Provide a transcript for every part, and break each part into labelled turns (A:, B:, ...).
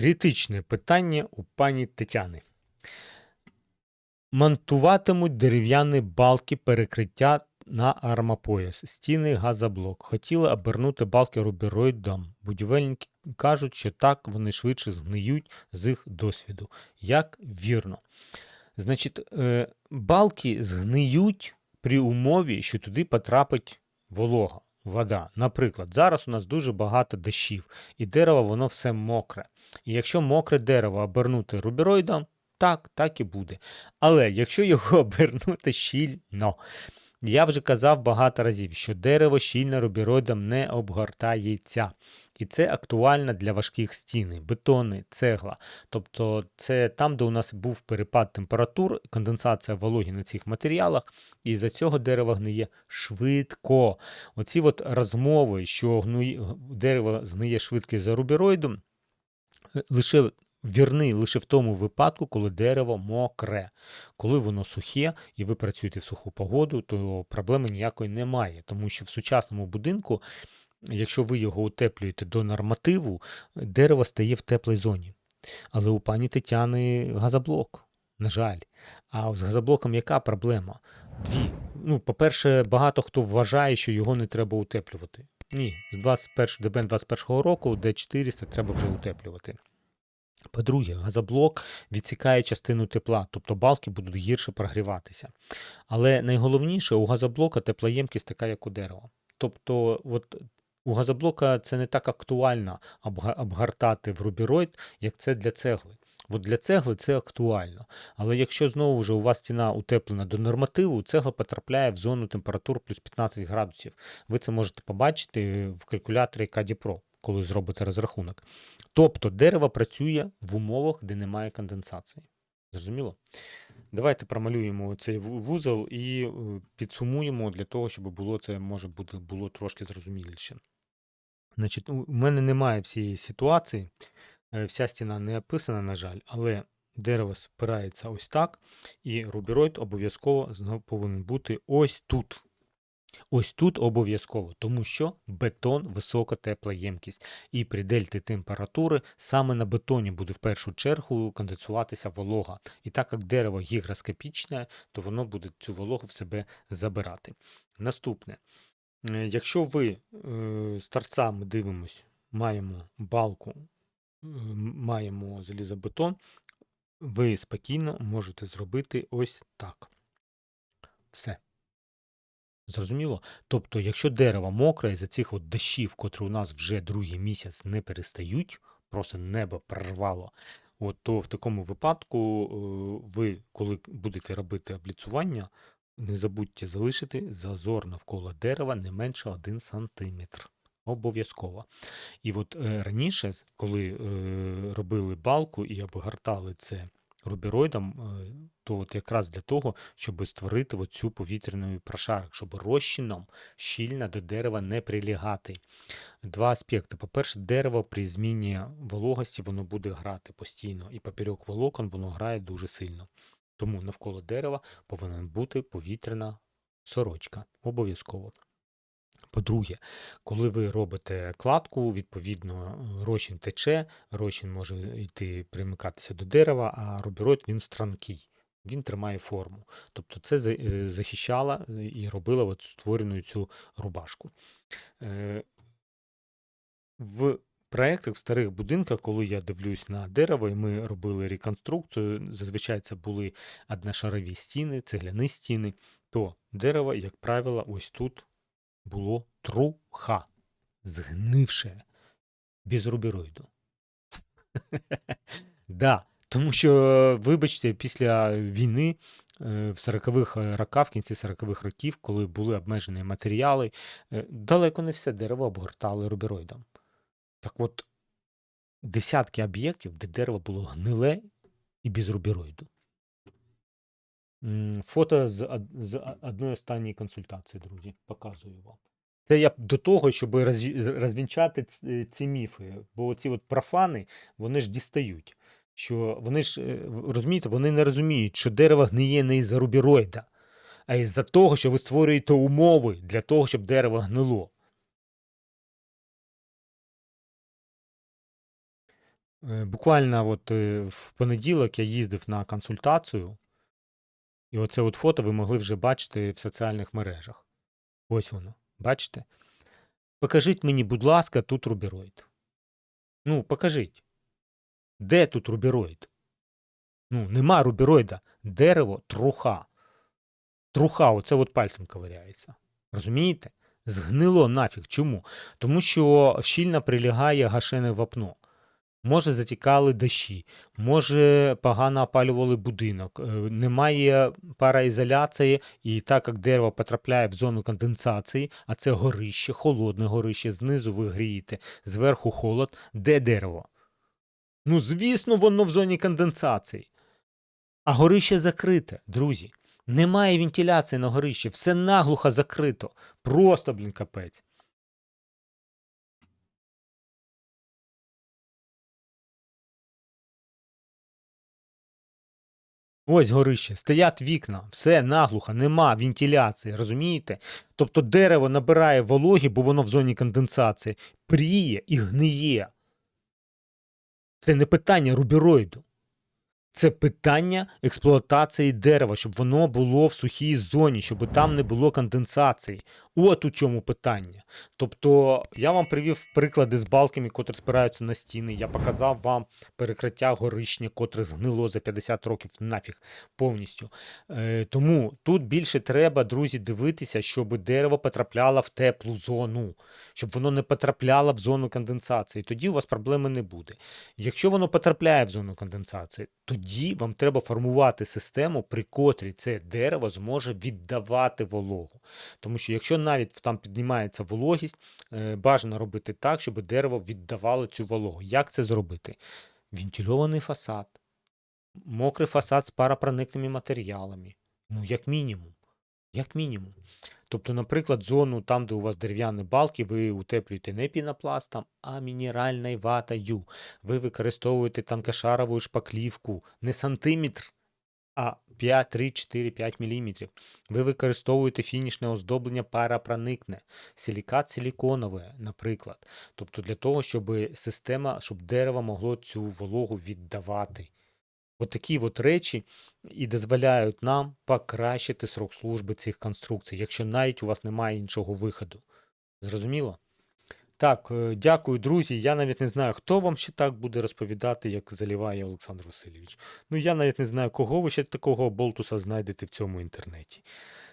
A: Критичне питання у пані Тетяни. Монтуватимуть дерев'яні балки перекриття на армопояс, стіни газоблок. Хотіли обернути балки рубероїдом. Будівельники кажуть, що так вони швидше згниють з їх досвіду. Як вірно. Значить, е, балки згниють при умові, що туди потрапить волога, вода. Наприклад, зараз у нас дуже багато дощів, і дерево воно все мокре. І якщо мокре дерево обернути рубероїдом, так, так і буде. Але якщо його обернути щільно, я вже казав багато разів, що дерево щільно рубероїдом не обгортається. І це актуально для важких стін, бетони, цегла. Тобто це там, де у нас був перепад температур, конденсація вологі на цих матеріалах, і за цього дерево гниє швидко. Оці от розмови, що гнує, дерево згниє швидко за рубероїдом, лише вірний лише в тому випадку, коли дерево мокре. Коли воно сухе і ви працюєте в суху погоду, то проблеми ніякої немає. Тому що в сучасному будинку, якщо ви його утеплюєте до нормативу, дерево стає в теплій зоні. Але у пані Тетяни газоблок, на жаль. А з газоблоком яка проблема? Дві. Ну, по-перше, багато хто вважає, що його не треба утеплювати. Ні, з 21 ДБН 21 року Д400 треба вже утеплювати. По-друге, газоблок відсікає частину тепла, тобто балки будуть гірше прогріватися. Але найголовніше, у газоблока теплоємкість така, як у дерева. Тобто, от у газоблока це не так актуально обгортати в рубіроїд, як це для цегли. От для цегли це актуально. Але якщо знову ж у вас стіна утеплена до нормативу, цегла потрапляє в зону температур плюс 15 градусів. Ви це можете побачити в калькуляторі KD Pro, коли зробите розрахунок. Тобто дерево працює в умовах, де немає конденсації. Зрозуміло? Давайте промалюємо цей вузол і е, підсумуємо для того, щоб було це може бути було трошки зрозуміліше. Значить, у мене немає всієї ситуації, вся стіна не описана, на жаль, але дерево спирається ось так, і рубероїд обов'язково знову повинен бути ось тут. Ось тут обов'язково, тому що бетон висока теплоємкість, і при дельті температури саме на бетоні буде в першу чергу конденсуватися волога. І так як дерево гігроскопічне, то воно буде цю вологу в себе забирати. Наступне, Е, якщо ви е, з торця дивимось, маємо балку, е, маємо залізобетон, ви спокійно можете зробити ось так. Все. Зрозуміло? Тобто, якщо дерево мокре, із-за цих от дощів, котрі у нас вже другий місяць не перестають, просто небо прорвало, от, то в такому випадку е, ви, коли будете робити обліцування, не забудьте залишити зазор навколо дерева не менше 1 см. Обов'язково. І от е, раніше, коли е, робили балку і обгортали це рубероїдом, е, то от якраз для того, щоб створити оцю повітряну прошарок, щоб розчином щільно до дерева не прилягати. Два аспекти. По-перше, дерево при зміні вологості воно буде грати постійно, і поперек волокон воно грає дуже сильно. Тому навколо дерева повинна бути повітряна сорочка. Обов'язково. По-друге, коли ви робите кладку, відповідно, розчин тече, розчин може йти примикатися до дерева, а рубероїд він странкий. Він тримає форму. Тобто це е, захищало е, і робило от створену цю рубашку. Е, В проєктах в старих будинках, коли я дивлюсь на дерево, і ми робили реконструкцію, зазвичай це були одношарові стіни, цегляні стіни, то дерево, як правило, ось тут було труха, згнивше, без рубероїду. Да, тому що, вибачте, після війни е, в 40-х роках, в кінці 40-х років, коли були обмежені матеріали, е, далеко не все дерево обгортали рубероїдом. Так от, десятки об'єктів, де дерево було гниле і без рубероїду. Фото з, з одної останньої консультації, друзі, показую вам. Це я до того, щоб розві- розвінчати ці міфи. Бо ці от профани, вони ж дістають. Що вони ж, е, розумієте, вони не розуміють, що дерево гниє не із-за рубероїда, а із-за того, що ви створюєте умови для того, щоб дерево гнило. Е, Буквально от е, в понеділок я їздив на консультацію, і оце от фото ви могли вже бачити в соціальних мережах. Ось воно. Бачите? Покажіть мені, будь ласка, тут рубіроїд. Ну, покажіть. Де тут рубіроїд? Ну, нема рубіроїда. Дерево труха. Труха, оце от пальцем ковиряється. Розумієте? Згнило нафіг. Чому? Тому що щільно прилягає гашене вапно. Може, затікали дощі, може, погано опалювали будинок, е, немає параізоляції, і так як дерево потрапляє в зону конденсації, а це горище, холодне горище, знизу ви грієте, зверху холод. Де дерево? Ну, звісно, воно в зоні конденсації. А горище закрите, друзі. Немає вентиляції на горищі, все наглухо закрито. Просто, блін, капець. Ось горище, стоять вікна, все наглухо, нема вентиляції, розумієте? Тобто дерево набирає вологі, бо воно в зоні конденсації, пріє і гниє. Це не питання рубіроїду. Це питання експлуатації дерева, щоб воно було в сухій зоні, щоб там не було конденсації. От у чому питання. Тобто, я вам привів приклади з балками, котрі спираються на стіни. Я показав вам перекриття горишня, котре згнило за 50 років нафіг повністю. Е, тому тут більше треба, друзі, дивитися, щоб дерево потрапляло в теплу зону, щоб воно не потрапляло в зону конденсації. Тоді у вас проблеми не буде. Якщо воно потрапляє в зону конденсації, тоді вам треба формувати систему, при котрій це дерево зможе віддавати вологу. Тому що якщо навіть там піднімається вологість, е, бажано робити так, щоб дерево віддавало цю вологу. Як це зробити? Вентильований фасад, мокрий фасад з парапроникними матеріалами. Ну, як мінімум. Як мінімум. Тобто, наприклад, зону там, де у вас дерев'яні балки, ви утеплюєте не пінопластом, а мінеральною ватою. Ви використовуєте танкошарову шпаклівку, не сантиметр, а 5, 3, 4, 5 мм. Ви використовуєте фінішне оздоблення парапроникне, силікат силіконове, наприклад. Тобто для того, щоб система, щоб дерево могло цю вологу віддавати. От от речі і дозволяють нам покращити срок служби цих конструкцій, якщо навіть у вас немає іншого виходу. Зрозуміло? Так, е, дякую, друзі. Я навіть не знаю, хто вам ще так буде розповідати, як заливає Олександр Васильович. Ну, я навіть не знаю, кого ви ще такого болтуса знайдете в цьому інтернеті.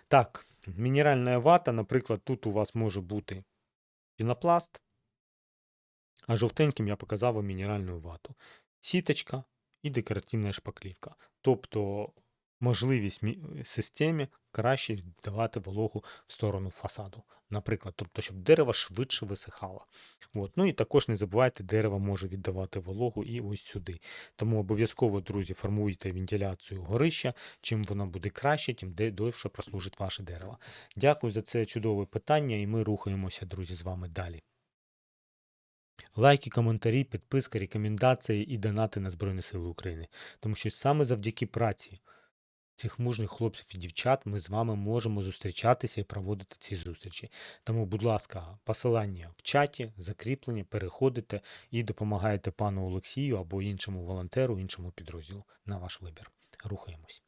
A: Так, мінеральна вата, наприклад, тут у вас може бути пінопласт, а жовтеньким я показав вам мінеральну вату. Сіточка і декоративна шпаклівка. Тобто можливість системі краще віддавати вологу в сторону фасаду, наприклад, тобто, щоб дерево швидше висихало. От. Ну і також не забувайте, дерево може віддавати вологу і ось сюди. Тому обов'язково, друзі, формуйте вентиляцію горища. Чим воно буде краще, тим довше прослужить ваше дерево. Дякую за це чудове питання, і ми рухаємося, друзі, з вами далі. Лайки, коментарі, підписка, рекомендації і донати на Збройні Сили України. Тому що саме завдяки праці цих мужніх хлопців і дівчат ми з вами можемо зустрічатися і проводити ці зустрічі. Тому, будь ласка, посилання в чаті, закріплення, переходите і допомагаєте пану Олексію або іншому волонтеру, іншому підрозділу на ваш вибір. Рухаємось.